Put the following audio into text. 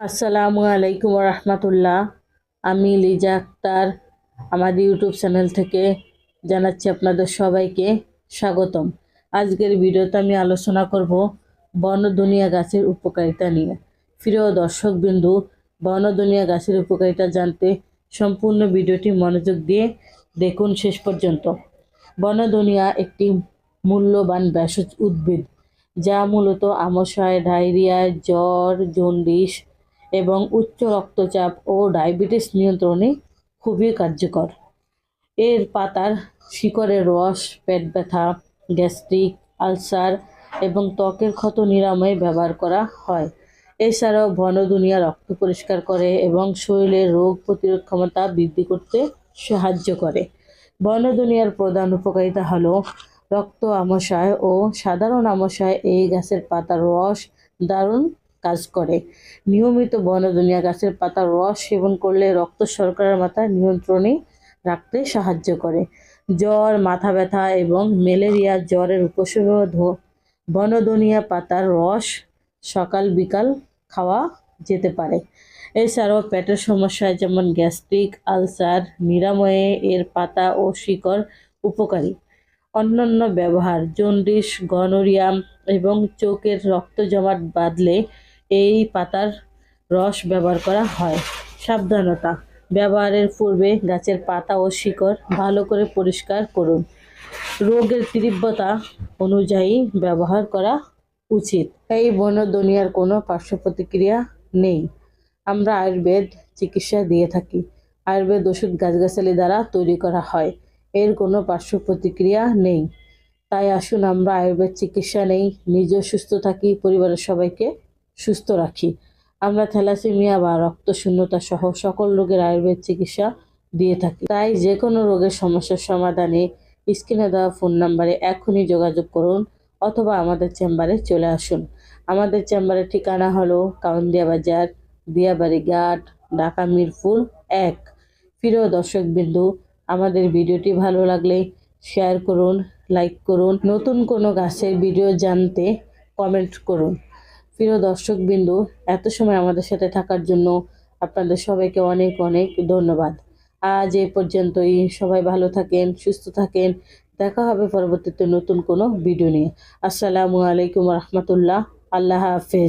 আসসালামু আলাইকুম রহমতুল্লাহ আমি লিজা আক্তার, আমাদের ইউটিউব চ্যানেল থেকে জানাচ্ছি আপনাদের সবাইকে স্বাগতম। আজকের ভিডিওতে আমি আলোচনা করব বনদুনিয়া গাছের উপকারিতা নিয়ে। প্রিয় দর্শকবিন্দু বনদুনিয়া গাছের উপকারিতা জানতে সম্পূর্ণ ভিডিওটি মনোযোগ দিয়ে দেখুন শেষ পর্যন্ত। বনদুনিয়া একটি মূল্যবান ভেষজ উদ্ভিদ, যা মূলত আমাশয়, ডায়রিয়া, জ্বর, জন্ডিস এবং উচ্চ রক্তচাপ ও ডায়াবেটিস নিয়ন্ত্রণে খুবই কার্যকর। এর পাতার শিকড়ের রস, পেট ব্যথা, গ্যাস্ট্রিক, আলসার এবং ত্বকের ক্ষত নিরাময়ে ব্যবহার করা হয়। এছাড়াও বনদুনিয়া রক্ত পরিষ্কার করে এবং শরীরের রোগ প্রতিরোধ ক্ষমতা বৃদ্ধি করতে সাহায্য করে। বনদুনিয়ার প্রধান উপকারিতা হলো রক্ত আমাশয় ও সাধারণ আমাশয় এই গাছের পাতার রস দারুণ কাজ করে। নিয়মিত বনদুনিয়া গাছের পাতার রস সেবন করলে রক্ত শর্করার মাত্রা নিয়ন্ত্রণে রাখতে সাহায্য করে। জ্বর, মাথা ব্যথা এবং ম্যালেরিয়া, জ্বরের উপশমে বনদুনিয়া পাতার রস সকাল বিকাল খাওয়া যেতে পারে। এছাড়াও পেটের সমস্যায় যেমন গ্যাস্ট্রিক, আলসার, নিরাময়ে, এর পাতা ও শিকড় উপকারী। অন্যান্য ব্যবহার, জন্ডিস গনোরিয়াম এবং চোখের রক্ত জমাট বাঁধলে এই পাতার রস ব্যবহার করা হয়। সাবধানতা, ব্যবহারের পূর্বে গাছের পাতা ও শিকড় ভালো করে পরিষ্কার করুন। রোগের তীব্রতা অনুযায়ী ব্যবহার করা উচিত। এই বনদুনিয়ার কোনো পার্শ্ব প্রতিক্রিয়া নেই। আমরা আয়ুর্বেদ চিকিৎসা দিয়ে থাকি। আয়ুর্বেদ ওষুধ গাছগাছালি দ্বারা তৈরি করা হয়। এর কোনো পার্শ্ব প্রতিক্রিয়া নেই। তাই আসুন আমরা আয়ুর্বেদ চিকিৎসা নেই। নিজেও সুস্থ থাকি, পরিবারের সবাইকে সুস্থ রাখি। আমরা থ্যালাসেমিয়া বা রক্ত শূন্যতা সহ সকল রোগের আয়ুর্বেদ চিকিৎসা দিয়ে থাকি। তাই যে কোনো রোগের সমস্যার সমাধানে স্ক্রিনে দেওয়া ফোন নাম্বারে এখনই যোগাযোগ করুন অথবা আমাদের চেম্বারে চলে আসুন। আমাদের চেম্বারের ঠিকানা হলো কাউন্দিয়া বাজার দিয়াবাড়ি ঘাট, ঢাকা মিরপুর এক। প্রিয় দর্শকবিন্দু, আমাদের ভিডিওটি ভালো লাগলে শেয়ার করুন, লাইক করুন। নতুন কোনো গাছের ভিডিও জানতে কমেন্ট করুন। প্রিয় দর্শক বিন্দু এত সময় আমাদের সাথে থাকার জন্য আপনাদের সবাইকে অনেক অনেক ধন্যবাদ। আজ এ পর্যন্তই। সবাই ভালো থাকেন, সুস্থ থাকেন। দেখা হবে পরবর্তীতে নতুন কোনো ভিডিও নিয়ে। আসসালামু আলাইকুম রহমতুল্লাহ। আল্লাহ হাফেজ।